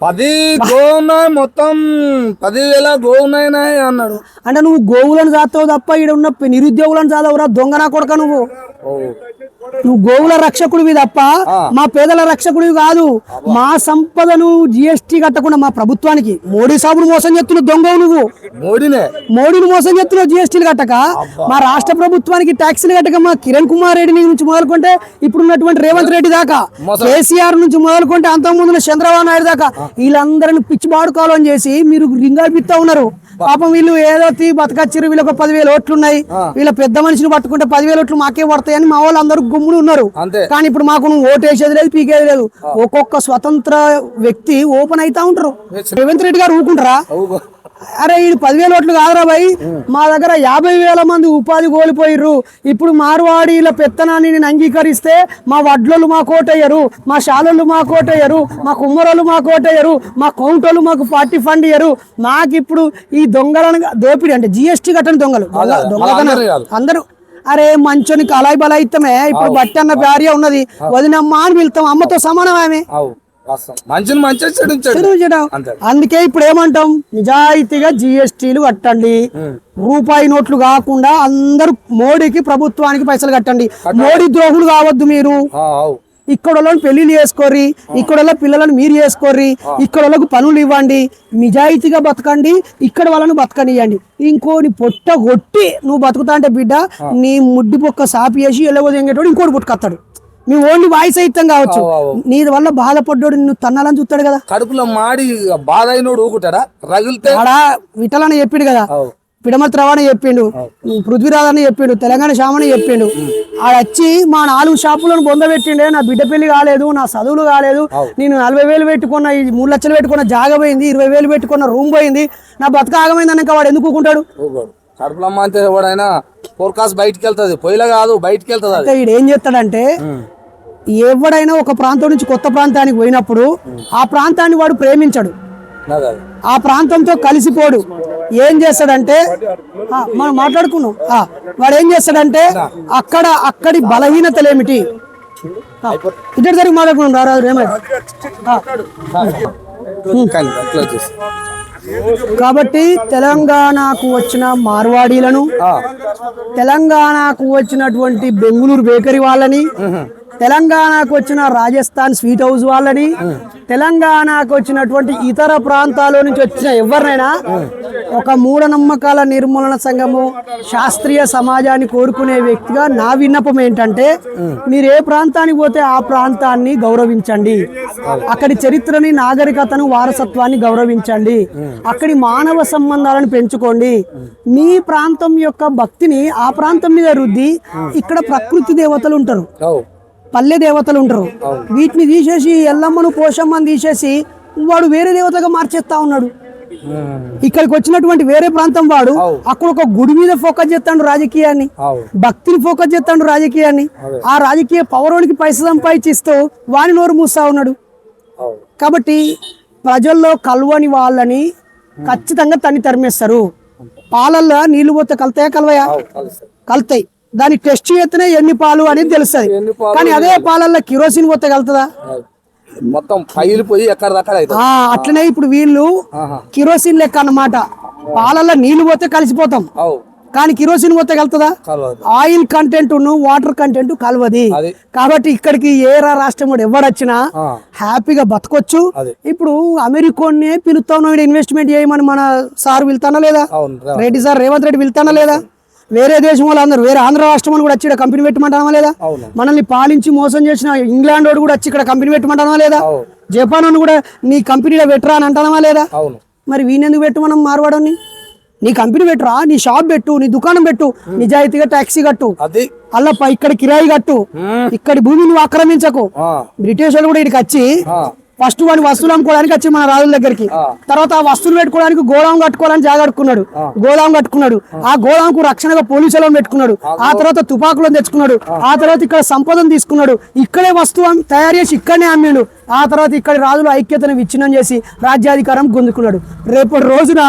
పది గోవున్నాయి మొత్తం పదివేల గోవున్నాయి అన్నాడు. అంటే నువ్వు గోవులను చాతావు తప్ప ఇక్కడ ఉన్న నిరుద్యోగులను చాదవురా దొంగ నా కొడక నువ్వు? నువ్వు గోవుల రక్షకుడివి తప్ప మా పేదల రక్షకుడివి కాదు. మా సంపదను జిఎస్టీ కట్టకుండా మా ప్రభుత్వానికి మోడీ సాబును మోసం చేస్తున్నావు దొంగ నువ్వు. మోడీనే. మోడీని మోసం చేస్తున్నావు జిఎస్టీలు కట్టక మా రాష్ట్ర ప్రభుత్వానికి ట్యాక్సీలు కట్టక మా కిరణ్ కుమార్ రెడ్డి నుంచి మొదలుకుంటే ఇప్పుడు ఉన్నటువంటి రేవంత్ రెడ్డి దాకా కేసీఆర్ నుంచి మొదలుకుంటే అంతకుముందు చంద్రబాబు నాయుడు దాకా వీళ్ళందరిని పిచ్చి బాడుకోవాలని చేసి మీరు రింగాలు పిత్తా ఉన్నారు. పాపం వీళ్ళు ఏదో తీ బతకచ్చిరు వీళ్ళకి పదివేలు ఓట్లు ఉన్నాయి వీళ్ళ పెద్ద మనిషిని పట్టుకుంటే పదివేలు ఓట్లు మాకే పడతాయని మా వాళ్ళు అందరూ గుమ్ములు ఉన్నారు. కానీ ఇప్పుడు మాకు నువ్వు ఓటు వేసేది లేదు పీకేది లేదు. ఒక్కొక్క స్వతంత్ర వ్యక్తి ఓపెన్ అవుతా ఉంటారు. రేవంత్ రెడ్డి గారు ఊకుంటారా. అరే ఈ పదివేల ఓట్లు కాదురా భయ్ మా దగ్గర యాభై వేల మంది ఉపాధి కోల్పోయిర్రు. ఇప్పుడు మార్వాడీల పెత్తనాన్ని నేను అంగీకరిస్తే మా వడ్లోళ్ళు మా కోటయ్యరు మా శాలోళ్ళు మా కోటయ్యరు మా కుమ్మరోళ్ళు మా కోటయ్యరు మా కౌంటోళ్ళు మాకు పార్టీ ఫండ్ ఇయ్యరు. మాకు ఇప్పుడు ఈ దొంగలను దోపిడి అంటే జిఎస్టీ కట్టని దొంగలు. దొంగతనం. అందరూ అరే మంచోని కలాయి బలాయిత్తమే. ఇప్పుడు బట్టి అన్న భార్య ఉన్నది. వదినమ్మ అని పిలుతాం అమ్మతో సమానం ఆమె. మంచిని. అంతే. అందుకే ఇప్పుడు ఏమంటాం? నిజాయితీగా జిఎస్టీలు కట్టండి. రూపాయి నోట్లు కాకుండా అందరూ మోడీకి ప్రభుత్వానికి పైసలు కట్టండి. మోడీ ద్రోహులు కావద్దు మీరు. ఇక్కడ వాళ్ళని పెళ్ళిళ్ళు చేసుకోర్రి ఇక్కడ వాళ్ళ పిల్లలను మీరు చేసుకోర్రి ఇక్కడ వాళ్ళకు పనులు ఇవ్వండి. నిజాయితీగా బతకండి ఇక్కడ వాళ్ళను బతకనియండి ఇంకోని పొట్ట కొట్టి నువ్వు బతుకుతా అంటే బిడ్డ నీ ముడ్డి పొక్క సాపి వేసి ఎల్లవో ఎంగేటోడు ఇంకోటి పుట్టుకొస్తాడు నీ ఓన్లీ వాయిస్ అయితం కావచ్చు. నీ వల్ల బాధపడ్డాడు నిన్ను తన్నాలని చూస్తాడు కదా. కడుపులో మాడి బాధ అయినోడు ఊకుంటాడా రగిలితే విఠలని చెప్పిండు కదా. అవు పిడమతి రవాణా చెప్పిండు పృథ్వీరాజ్ అని చెప్పిండు. తెలంగాణ శ్యామని చెప్పిండు. ఆడ వచ్చి మా నాలుగు షాపులను బొందబెట్టిండే నా బిడ్డ పెళ్ళి కాలేదు నా చదువులు కాలేదు. నేను నలభై వేలు పెట్టుకున్న ఈ మూడు లక్షలు పెట్టుకున్న జాగ పోయింది ఇరవై వేలు పెట్టుకున్న రూమ్ పోయింది. నా బతక ఆగమైంది అన్నాక వాడు ఎందుకు ఊకుంటాడు? ఊకోడు కడుపులో అమ్మ అంటే ఎవడైనా? ఫోర్కాస్ట్ బయటికి వెళ్తుంది పొయ్యిలా కాదు బయటికి వెళ్తుంది ఏం చేస్తాడంటే ఎవడైనా ఒక ప్రాంతం నుంచి కొత్త ప్రాంతానికి పోయినప్పుడు ఆ ప్రాంతాన్ని వాడు ప్రేమించడు. ఆ ప్రాంతంతో కలిసిపోడు. ఏం చేస్తాడంటే మనం మాట్లాడుకున్నాం. వాడు ఏం చేస్తాడంటే అక్కడ అక్కడి బలహీనతలు ఏమిటి ఇద్దరు జరిగి మాట్లాడుకున్నాం. కాబట్టి తెలంగాణకు వచ్చిన మార్వాడీలను తెలంగాణకు వచ్చినటువంటి బెంగళూరు బేకరీ వాళ్ళని తెలంగాణకు వచ్చిన రాజస్థాన్ స్వీట్ హౌస్ వాళ్ళని తెలంగాణకు వచ్చినటువంటి ఇతర ప్రాంతాల నుంచి వచ్చిన ఎవరినైనా ఒక మూఢనమ్మకాల నిర్మూలన సంఘము శాస్త్రీయ సమాజాన్ని కోరుకునే వ్యక్తిగా నా విన్నపం ఏంటంటే మీరు ఏ ప్రాంతానికి పోతే ఆ ప్రాంతాన్ని గౌరవించండి. అక్కడి చరిత్రని నాగరికతను వారసత్వాన్ని గౌరవించండి. అక్కడి మానవ సంబంధాలను పెంచుకోండి. మీ ప్రాంతం యొక్క భక్తిని ఆ ప్రాంతం మీద రుద్ది ఇక్కడ ప్రకృతి దేవతలు ఉంటారు. పల్లె దేవతలు ఉంటారు వీటిని తీసేసి ఎల్లమ్మను పోషమ్మని తీసేసి వాడు వేరే దేవతగా మార్చేస్తా ఉన్నాడు. ఇక్కడికి వచ్చినటువంటి వేరే ప్రాంతం వాడు అక్కడ ఒక గుడి మీద ఫోకస్ చేస్తాడు రాజకీయాన్ని. భక్తిని ఫోకస్ చేస్తాడు రాజకీయాన్ని. ఆ రాజకీయ పౌరునికి పైసలు సంపాదించిస్తూ వాని నోరు మూస్తా ఉన్నాడు. కాబట్టి ప్రజల్లో కలవని వాళ్ళని ఖచ్చితంగా తన్ని తరిమేస్తారు. పాలల్లో నీళ్ళు పోతే కలుతాయా కలవయా? కలుతాయి. దాన్ని టెస్ట్ చేస్తేనే ఎన్ని పాలు అనేది తెలుస్తుంది. కానీ అదే పాలల్లో కిరోసిన్ పోతే కలుతుందా అవు. మొత్తం పైలు పోయి ఎక్కడ అట్లనే ఇప్పుడు వీళ్ళు. కిరోసిన్ లెక్క అన్నమాట. పాలల్లో నీళ్ళు పోతే కలిసిపోతాం. కానీ కిరోసిన్ పోతే కలుతుందా ఆయిల్ కంటెంట్ వాటర్ కంటెంట్ కలవది. కాబట్టి ఇక్కడికి ఏ రాష్ట్రం కూడా ఎవడొచ్చినా హ్యాపీగా బతకొచ్చు. ఇప్పుడు అమెరికోనే పిలుస్తాను ఇన్వెస్ట్మెంట్ చేయమని మన సార్ వెళ్తానా లేదా. రెడ్డి సార్ రేవంత్ రెడ్డి వెళ్తానా లేదా? వేరే దేశం వాళ్ళు అందరు వేరే ఆంధ్ర రాష్ట్రం వాళ్ళు కూడా వచ్చి ఇక్కడ కంపెనీ పెట్టమంటామా లేదా? మనల్ని పాలించి మోసం చేసిన ఇంగ్లాండ్ వాడు కూడా వచ్చి ఇక్కడ కంపెనీ పెట్టమంటామా లేదా? జపాన్ వాడిని కూడా నీ కంపెనీలో పెట్టరా అని అంటామా లేదా? మరి వీనెందుకు పెట్టు మనం మార్వాడని నీ కంపెనీ పెట్టురా? నీ షాప్ పెట్టు నీ దుకాణం పెట్టు నిజాయితీగా ట్యాక్సీ కట్టు. అది. అల్ల పై- ఇక్కడ కిరాయి కట్టు. ఇక్కడి భూమిని ఆక్రమించకు. బ్రిటిష్ వాళ్ళు కూడా ఇక్కడికి వచ్చి ఫస్ట్ వాడి వస్తువులు అమ్ముకోవడానికి వచ్చి మన రాజుల దగ్గరికి. తర్వాత ఆ వస్తువులు పెట్టుకోవడానికి గోదాం కట్టుకోవాలని జాగా కట్టుకున్నాడు. గోదాం కట్టుకున్నాడు. ఆ. గోదాంకు రక్షణగా పోలీసులను పెట్టుకున్నాడు. ఆ తర్వాత తుపాకులను తెచ్చుకున్నాడు. ఆ. తర్వాత ఇక్కడ సంపదను తీసుకున్నాడు. ఇక్కడే వస్తువు తయారు చేసి ఇక్కడనే అమ్మిండు. ఆ తర్వాత ఇక్కడ రాజుల ఐక్యతను విచ్ఛిన్నం చేసి రాజ్యాధికారం పొందుకున్నాడు రేపటి రోజున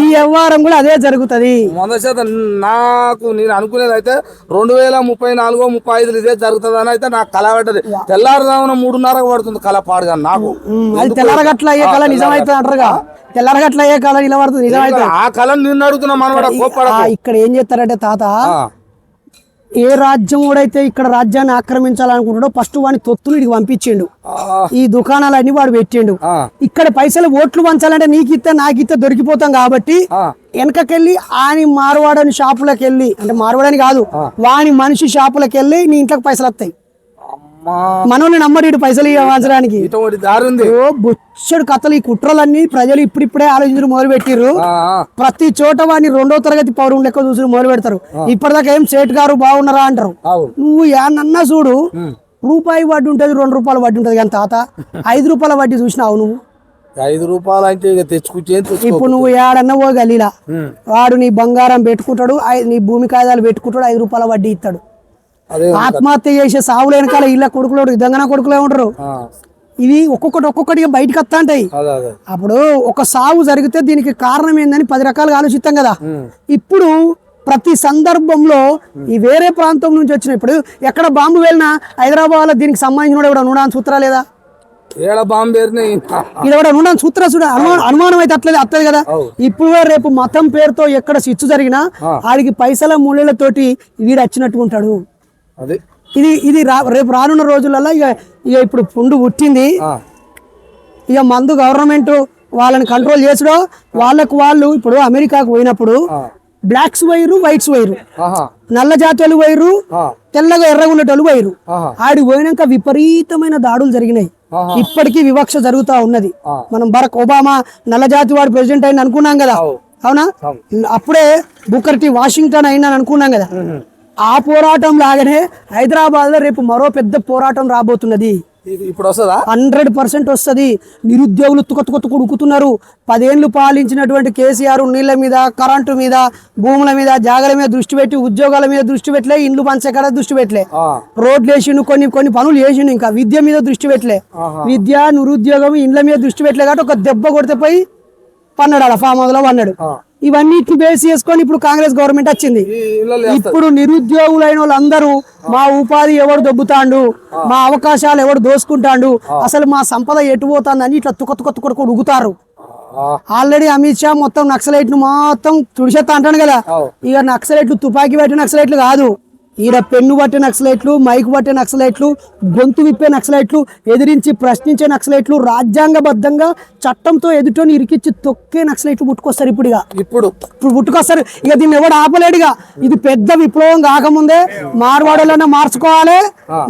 ఈ వ్యవహారం కూడా అదే జరుగుతది. వంద శాతం నాకు నేను అనుకునేది అయితే రెండు వేల ముప్పై నాలుగో ముప్పై ఐదు ఇదే జరుగుతుంది అని అయితే నాకు కళ పడ్డది. తెల్లారుదామున మూడున్నరకు పడుతుంది కళ పాడుగా నాకు. అది తెల్లరగట్ల అయ్యే కళ నిజమైతే అంటారుగా? తెల్లరగట్ల అయ్యే కళ నిలబడుతుంది నిజమైతే. ఆ కళను నిన్ను అడుగుతున్నా మనవాడ ఇక్కడ ఏం చేస్తారంటే తాత ఏ రాజ్యం వాడైతే ఇక్కడ రాజ్యాన్ని ఆక్రమించాలనుకుంటాడో ఫస్ట్ వాడిని తొత్తులు ఇడికి పంపించిండు. ఈ దుకాణాలన్నీ వాడు పెట్టిండు. ఇక్కడ పైసలు ఓట్లు పంచాలంటే నీకు ఇస్తే నాకు ఇస్తే దొరికిపోతాం కాబట్టి వెనకకెళ్ళి ఆని మార్వాడని షాపులకు వెళ్ళి అంటే మార్వాడని కాదు వాని మనిషి షాపులకు వెళ్ళి నీ ఇంట్లోకి పైసలు వస్తాయి. మనోని నమ్మడు పైసలు ఉంది. ఓ బొచ్చడు కథలు ఈ కుట్రలన్నీ ప్రజలు ఇప్పుడిప్పుడే ఆలోచించడం మొదలు పెట్టిర్రు. ప్రతి చోట వాడిని రెండో తరగతి పౌరులు లెక్క చూసి మొదలు పెడతారు. ఇప్పటిదాకా ఏం సేట్ గారు బాగున్నారా అంటారు. నువ్వు ఏమన్నా చూడు రూపాయి వడ్డీ ఉంటుంది రెండు రూపాయల వడ్డీ ఉంటుంది కానీ తాత ఐదు రూపాయల వడ్డీ చూసినావు నువ్వు? ఐదు రూపాయలు అంటే ఇక తెచ్చుకుంటే తెచ్చుకో ఇప్పుడు నువ్వు ఏడన్నా ఓ గలీలా. వాడు నీ బంగారం పెట్టుకుంటాడు నీ భూమి కాగితాలు పెట్టుకుంటాడు ఐదు రూపాయల వడ్డీ ఇస్తాడు. ఆత్మహత్య చేసే సావులు వెనకాల ఇళ్ళ కొడుకులు దొంగన కొడుకులే ఉంటారు. ఇవి ఒక్కొక్కటి ఒక్కొక్కటిగా బయటకు వస్తా ఉంటాయి. అప్పుడు ఒక సావు జరిగితే దీనికి కారణం ఏందని పది రకాలుగా ఆలోచిస్తాం కదా. ఇప్పుడు ప్రతి సందర్భంలో ఈ వేరే ప్రాంతం నుంచి వచ్చిన ఇప్పుడు ఎక్కడ బాంబు వెళ్ళినా హైదరాబాద్లో దీనికి సంబంధించిన కూడా నూడాన్ సూత్రా లేదా? ఏడ ఇది కూడా నూడాన్ సూత్ర చూడ? అనుమానం అనుమానం అయితే అట్లేదు అత్తది కదా. ఇప్పుడు రేపు మతం పేరుతో ఎక్కడ సిచ్చు జరిగినా ఆడికి పైసల మూలలతోటి వీడు వచ్చినట్టు ఉంటాడు. అదే. ఇది ఇది రా రేపు రానున్న రోజులలో ఇక ఇక ఇప్పుడు పుండు పుట్టింది. ఇక మందు గవర్నమెంట్ వాళ్ళని కంట్రోల్ చేసుడో వాళ్ళకు వాళ్ళు ఇప్పుడు అమెరికాకు పోయినప్పుడు బ్లాక్స్ వైరు వైట్స్ వైరు. నల్ల జాతీయులు వైరు తెల్లగా ఎర్రగా ఉండేటోళ్ళు వైరు. ఆడి పోయినాక విపరీతమైన దాడులు జరిగినాయి. ఇప్పటికీ వివక్ష జరుగుతా ఉన్నది. మనం బరక్ ఒబామా నల్ల జాతి వాడు ప్రెసిడెంట్ అయిన అనుకున్నాం కదా. అవు. అవునా. అప్పుడే బుకర్ టీ వాషింగ్టన్ అయినా అనుకున్నాం కదా. ఆ పోరాటం లాగానే హైదరాబాద్లో రేపు మరో పెద్ద పోరాటం రాబోతున్నది. ఇప్పుడు వస్తుందా? హండ్రెడ్ పర్సెంట్ వస్తుంది. నిరుద్యోగులు తుక తుక తుక ఉడుకుతున్నారు పదేళ్ళు పాలించినటువంటి కేసీఆర్ నీళ్ళ మీద కరెంటు మీద భూముల మీద జాగల మీద దృష్టి పెట్టి ఉద్యోగాల మీద దృష్టి పెట్టలే ఇండ్లు పంచకడ దృష్టి పెట్టలే. రోడ్లు వేసిండు కొన్ని కొన్ని పనులు చేసిండు ఇంకా. విద్య మీద దృష్టి పెట్టలే. విద్య నిరుద్యోగం ఇండ్ల మీద దృష్టి పెట్టలే కాబట్టి ఒక దెబ్బ కొడితే పోయి పన్నాడు అలా ఫామ్ హౌస్లో పన్నాడు ఆ. ఇవన్నీ బేస్ చేసుకొని ఇప్పుడు కాంగ్రెస్ గవర్నమెంట్ వచ్చింది. ఇప్పుడు నిరుద్యోగులైన వాళ్ళందరూ మా ఉపాధి ఎవడు దొబ్బుతాండు? మా అవకాశాలు ఎవడు దోసుకుంటాండు? అసలు మా సంపద ఎటు పోతాందని ఇట్లా తుక తుక తుక ఉగుతారు ఆల్రెడీ అమిత్ షా మొత్తం నక్సలైట్ను మొత్తం తుడిచేస్తా అంటాడు కదా. ఇక నక్సలైట్లు తుపాకీ పట్టే నక్సలైట్లు కాదు. ఈడ పెన్ను పట్టే నక్సలైట్లు మైక్ పట్టే నక్సలైట్లు గొంతు విప్పే నక్సలైట్లు ఎదిరించి ప్రశ్నించే నక్సలైట్లు రాజ్యాంగబద్ధంగా చట్టంతో ఎదుటోని ఇరికిచ్చి తొక్కే నక్సలైట్లు పుట్టుకొస్తారు ఇప్పుడు ఇక ఇప్పుడు? ఇప్పుడు పుట్టుకొస్తారు. ఇక దీన్ని ఎవడు ఆపలేడుగా ఇది పెద్ద విప్లవం కాకముందే. మార్వాడలన్నా మార్చుకోవాలి.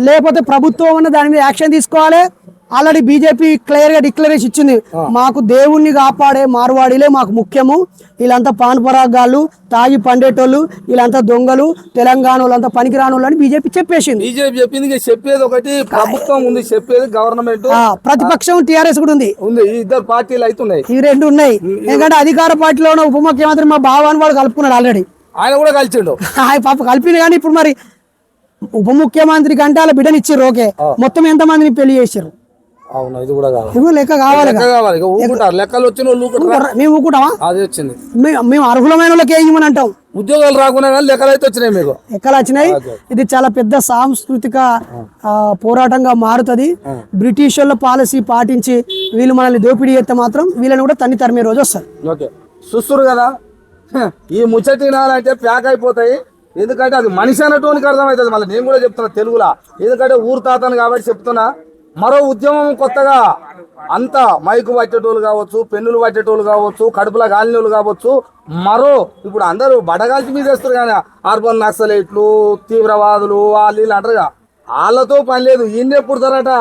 లేకపోతే ప్రభుత్వం అన్న దాని మీద యాక్షన్ తీసుకోవాలి. ఆల్రెడీ బీజేపీ క్లియర్గా డిక్లరేషన్ ఇచ్చింది. మాకు దేవుణ్ణి కాపాడే మార్వాడిలే మాకు ముఖ్యము. వీళ్ళంతా పాన్పరాగాళ్ళు తాగి పండేటోళ్ళు వీళ్ళంతా దొంగలు తెలంగాణ వాళ్ళంతా పనికిరాని వాళ్ళు అని బీజేపీ చెప్పేసింది. బీజేపీ చెప్పింది చెప్పేది ఒకటి ప్రభుత్వం ఉంది చెప్పేది గవర్నమెంట్. ప్రతిపక్షం టిఆర్ఎస్ కూడా ఉంది. ఉంది ఈ ఇద్దరు పార్టీలు అవుతున్నాయి ఇవి రెండు ఉన్నాయి. ఎందుకంటే అధికార పార్టీలో ఉన్న ఉప ముఖ్యమంత్రి మా భావాన్ని వాడు కలుపుకున్నాడు ఆల్రెడీ. ఆయన కూడా కలిసిండు. *laughs* ఆయన పాప కలిపింది కానీ ఇప్పుడు మరి ఉప ముఖ్యమంత్రి కంటే వాళ్ళ బిడ్డని ఇచ్చారు ఓకే. మొత్తం ఎంత మందిని పెళ్ళి చేశారు అవును ఇది కూడా కావాలి. లెక్క కావాలి లెక్క కావాలి ఇక ఊకుంటారు లెక్కలు వచ్చిన వాళ్ళు ఊకుంటారు? మేము ఊకుంటామా? అది వచ్చింది. మేము అర్హులమైన వాళ్ళకి ఏమని అంటాం? ఉద్యోగాలు రాకుండా కానీ లెక్కలు అయితే వచ్చినాయి మీకు. ఎక్కడ వచ్చినాయి. ఇది చాలా పెద్ద సాంస్కృతిక పోరాటంగా మారుతుంది. బ్రిటిష్ వాళ్ళ పాలసీ పాటించి వీళ్ళు మనల్ని దోపిడీ చేస్తే మాత్రం వీళ్ళని కూడా తన్ని తరిమే రోజు వస్తారు ఓకే. చూస్తురు కదా? ఈ ముచ్చటి వినాలంటే ప్యాక్ అయిపోతాయి. ఎందుకంటే అది మనిషి అన్నటువంటి అర్థమవుతుంది. మళ్ళీ నేను కూడా చెప్తున్నా తెలుగులా. ఎందుకంటే ఊరు తాతను కాబట్టి చెప్తున్నా. మరో ఉద్యమం కొత్తగా అంతా మైకు పట్టేటోళ్ళు కావచ్చు పెన్నులు పట్టేటోళ్ళు కావచ్చు కడుపులో గాలినోళ్ళు కావచ్చు మరో ఇప్పుడు అందరూ బడగాల్చి మీద వేస్తారు కానీ అర్బన్ నక్సలైట్లు తీవ్రవాదులు వాళ్ళు వీళ్ళు అంటారుగా. వాళ్ళతో పని లేదు ఈయన్నే పుడతారట.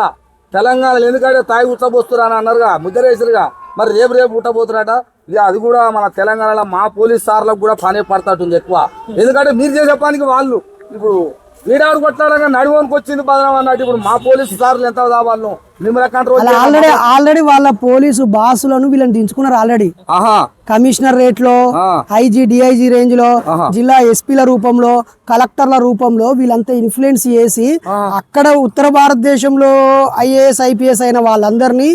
తెలంగాణలో ఎందుకంటే తాయి ఉచ్చబోస్తున్నారు అని అన్నారుగా ముద్రేసరుగా మరి రేపు రేపు ఉట్టబోతున్నారట ఇక అది కూడా మన తెలంగాణలో మా పోలీస్ సార్లకు కూడా పనే పడతాటుంది ఎక్కువ. ఎందుకంటే మీరు చేసే పనికి వాళ్ళు. ఇప్పుడు వీడాడు కొట్లాడగా నడువనికి వచ్చింది బదనం అన్నట్టు ఇప్పుడు మా పోలీసు సార్లు ఎంత వాళ్ళు ఆల్రెడీ ఆల్రెడీ వాళ్ళ పోలీసు బాసులను వీళ్ళని దించుకున్నారు ఆల్రెడీ కమిషనర్ రేట్లో. ఐజీ డిఐజీ రేంజ్లో. జిల్లా ఎస్పీల రూపంలో కలెక్టర్ల రూపంలో వీళ్ళంతా ఇన్ఫ్లుయెన్స్ చేసి అక్కడ ఉత్తర భారతదేశంలో ఐఏఎస్ ఐపీఎస్ అయిన వాళ్ళందరినీ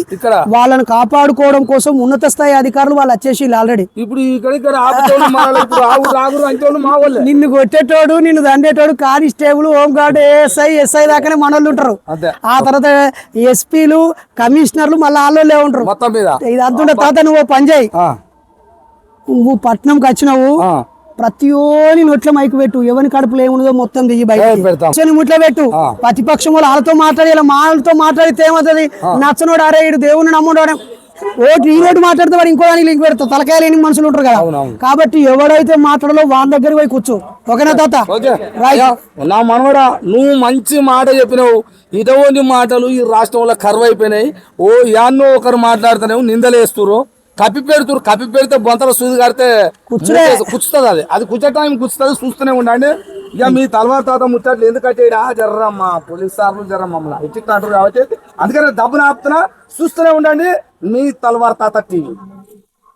వాళ్ళని కాపాడుకోవడం కోసం ఉన్నత స్థాయి అధికారులు వాళ్ళు వచ్చేసి ఆల్రెడీ ఇప్పుడు నిన్ను కొట్టేటోడు నిన్ను దండేటోడు constable home guard ASI SI దాకానే మనోళ్ళు ఉంటారు. ఆ తర్వాత ఎస్పీలు కమిషనర్లు మళ్ళీ వాళ్ళే ఉంటారు మొత్తం మీద? ఇది అంతుంటే తాత నువ్వు పని చేయి. ఆ, నువ్వు పట్నంకి వచ్చినావు. ప్రతి ఓని నోట్ల మైకు పెట్టు ఎవరి కడుపులో ఏముందో మొత్తం దిగి బయట. ముట్ల పెట్టు. ప్రతిపక్షం వాళ్ళు వాళ్ళతో మాట్లాడి ఇలా వాళ్ళతో మాట్లాడితే ఏమవుతుంది? నచ్చనోడు అరే ఇడు దేవుని నమ్ముడు ఓటు ఈ ఓటు మాట్లాడితే వాడు ఇంకో దానికి లింక్ పెడతావు. తలకాయ లేని మనుషులు ఉంటారు కదా. కాబట్టి ఎవడైతే మాట్లాడలో వాళ్ళ దగ్గరికి పోయి కూర్చో. ఓకేనా తాత? నా మనవడా నువ్వు మంచి మాట చెప్పినావు. ఇటువంటి మాటలు ఈ రాష్ట్రంలో కరువు అయిపోయినాయి. ఓ యాన్నో ఒకరు మాట్లాడుతున్నావు నిందలేస్తురు కప్పి పెడుతురు కప్పి పెడితే బొంతల సూది కడితే కూర్చునే. కూర్చుతుంది అది. అది కూర్చోటానికి కూర్చుతుంది చూస్తూనే ఉండండి. ఇక మీ తలవారు తాత ముచ్చట్లు ఎందుకంటే ఈడ జర్రమ్మా పోలీస్ సార్లు జర్ర మమ్మల్ని. ఇచ్చి కాబట్టి అందుకని డబ్బులు ఆపుతున్నా చూస్తూనే ఉండండి. మీ తల్వార్ తాత టీవీ